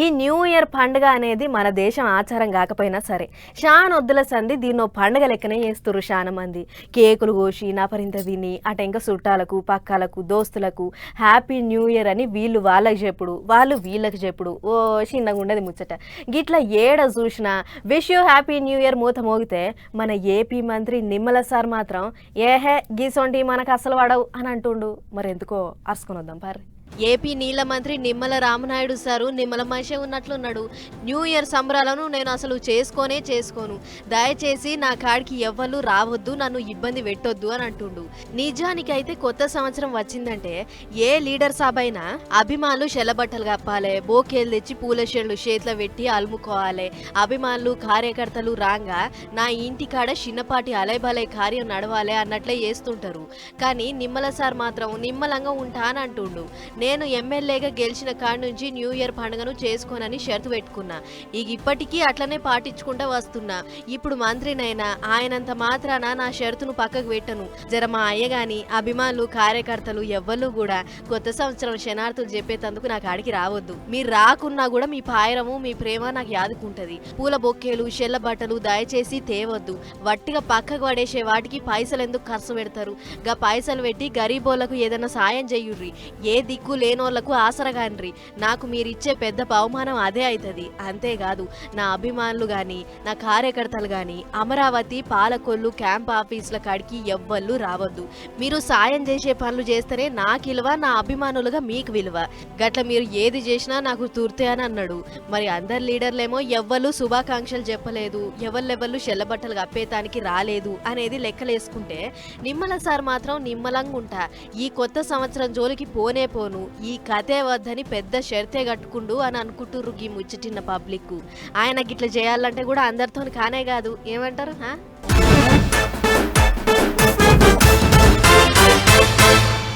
ఈ new year పండుగ అనేది మన దేశం ఆచారం కాకపోయినా సరే షాన్ వద్దుల సంది దీన్నో పండుగ లెక్కనే చేస్తారు చాలా మంది. కేకులు కోసి నపరింత తిని ఇంకా చుట్టాలకు పక్కలకు దోస్తులకు హ్యాపీ న్యూ ఇయర్ అని వీళ్ళు వాళ్ళకి చెప్పుడు వాళ్ళు వీళ్ళకి చెప్పుడు. ఓ చిన్నగా ఉండదు ముచ్చట. గిట్లా ఏడ చూసినా wish you happy new year మూత మోగితే మన ఏపీ మంత్రి నిమ్మల సార్ మాత్రం ఏహే గీసొంటి మనకు అసలు వాడవు అని అంటుండు. మరి ఎందుకో అరుసుకొని వద్దాం పారి ఏపీ నీళ్ళ మంత్రి నిమ్మల రామనాయుడు సారు నిమ్మల మనిషే ఉన్నట్లున్నాడు. న్యూ ఇయర్ సంబరాలను నేను అసలు చేసుకోనే చేసుకోను. దయచేసి నా కాడికి ఎవ్వరు రావద్దు నన్ను ఇబ్బంది పెట్టొద్దు అని అంటుండు. నిజానికి అయితే కొత్త సంవత్సరం వచ్చిందంటే ఏ లీడర్ అయినా అభిమానులు చెల్లబట్టలు కప్పాలి బోకేలు తెచ్చి పూల చెళ్ళు చేతిలో పెట్టి అలుముకోవాలి. అభిమానులు కార్యకర్తలు రాగా నా ఇంటి కాడ చిన్నపాటి అలైబలై కార్యం నడవాలి అన్నట్లే చేస్తుంటారు. కానీ నిమ్మల సార్ మాత్రం నిమ్మలంగా ఉంటా అని అంటుండు. నేను ఎమ్మెల్యేగా గెలిచిన కాడి నుంచి న్యూ ఇయర్ పండుగను చేసుకోనని షరతు పెట్టుకున్నా. ఇక ఇప్పటికీ అట్లనే పాటించుకుంటా వస్తున్నా. ఇప్పుడు మంత్రినైనా ఆయనంత మాత్రాన నా షరతును పక్కకు పెట్టను. జర మా అయ్య గాని అభిమానులు కార్యకర్తలు ఎవ్వరు కూడా కొత్త సంవత్సరం శనార్థులు చెప్పేటందుకు నాకు ఆడికి రావద్దు. మీరు రాకున్నా కూడా మీ పాయరము మీ ప్రేమ నాకు యాదుకుంటది. పూల బొక్కేలు షెల్ల బట్టలు దయచేసి తేవద్దు. వట్టిగా పక్కకు పడేసే వాటికి పైసలు ఎందుకు ఖర్చు పెడతారు? గా పైసలు పెట్టి గరీబోళ్ళకు ఏదైనా సాయం చేయుర్రి. ఏ దిక్కు లేనోళ్ళకు ఆసరగాన్రి. నాకు మీరిచ్చే పెద్ద బహుమానం అదే అవుతుంది అంతేకాదు నా అభిమానులు గాని నా కార్యకర్తలు గాని అమరావతి పాలకొల్లు క్యాంప్ ఆఫీసుల కాడికి ఎవ్వళ్ళు రావద్దు. మీరు సాయం చేసే పనులు చేస్తేనే నాకు విలువ నా అభిమానులుగా మీకు విలువ. గట్ల మీరు ఏది చేసినా నాకు తుర్తే అని అన్నాడు. మరి అందరు లీడర్లేమో ఎవ్వరు శుభాకాంక్షలు చెప్పలేదు. ఎవళ్ళెవళ్ళు చెల్లబట్టలు కప్పేతానికి రాలేదు అనేది లెక్కలేసుకుంటే నిమ్మల సార్ మాత్రం నిమ్మలంగా ఉంటా ఈ కొత్త సంవత్సరం జోలికి పోనే పోను. ఈ కథే వద్దని పెద్ద షర్తే కట్టుకుండు అని అనుకుంటుర్రు ఈ ముచ్చటిన్న పబ్లిక్ ఆయన గిట్ల చేయాలంటే కూడా అందరితో కానే కాదు. ఏమంటారు హా?